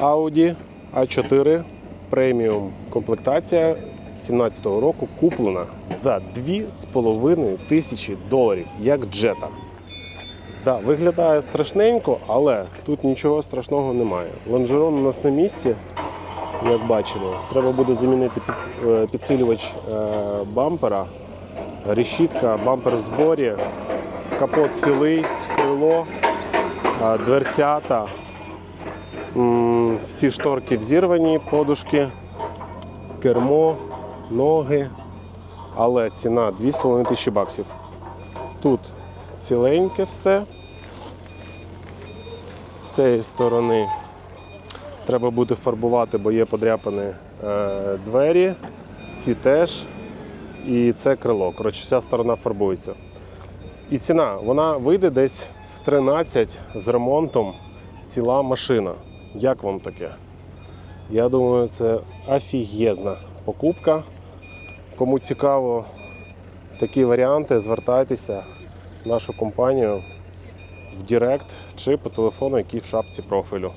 Audi A4 преміум комплектація 17-го року куплена за 2,5 тисячі доларів, як джета. Да, виглядає страшненько, але тут нічого страшного немає. Лонжерон у нас на місці, як бачимо. Треба буде замінити під, е, підсилювач е, бампера, решітка, бампер в зборі, капот цілий, крило, е, дверцята. Всі шторки взірвані, подушки, кермо, ноги. Але ціна 2,5 тисячі баксів. Тут ціленьке все. З цієї сторони треба буде фарбувати, бо є подряпані е, двері, ці теж. І це крило. Коротше, вся сторона фарбується. І ціна, вона вийде десь в 13 з ремонтом ціла машина. Як вам таке? Я думаю, це офігезна покупка. Кому цікаво такі варіанти, звертайтеся в нашу компанію в Директ чи по телефону, який в шапці профілю.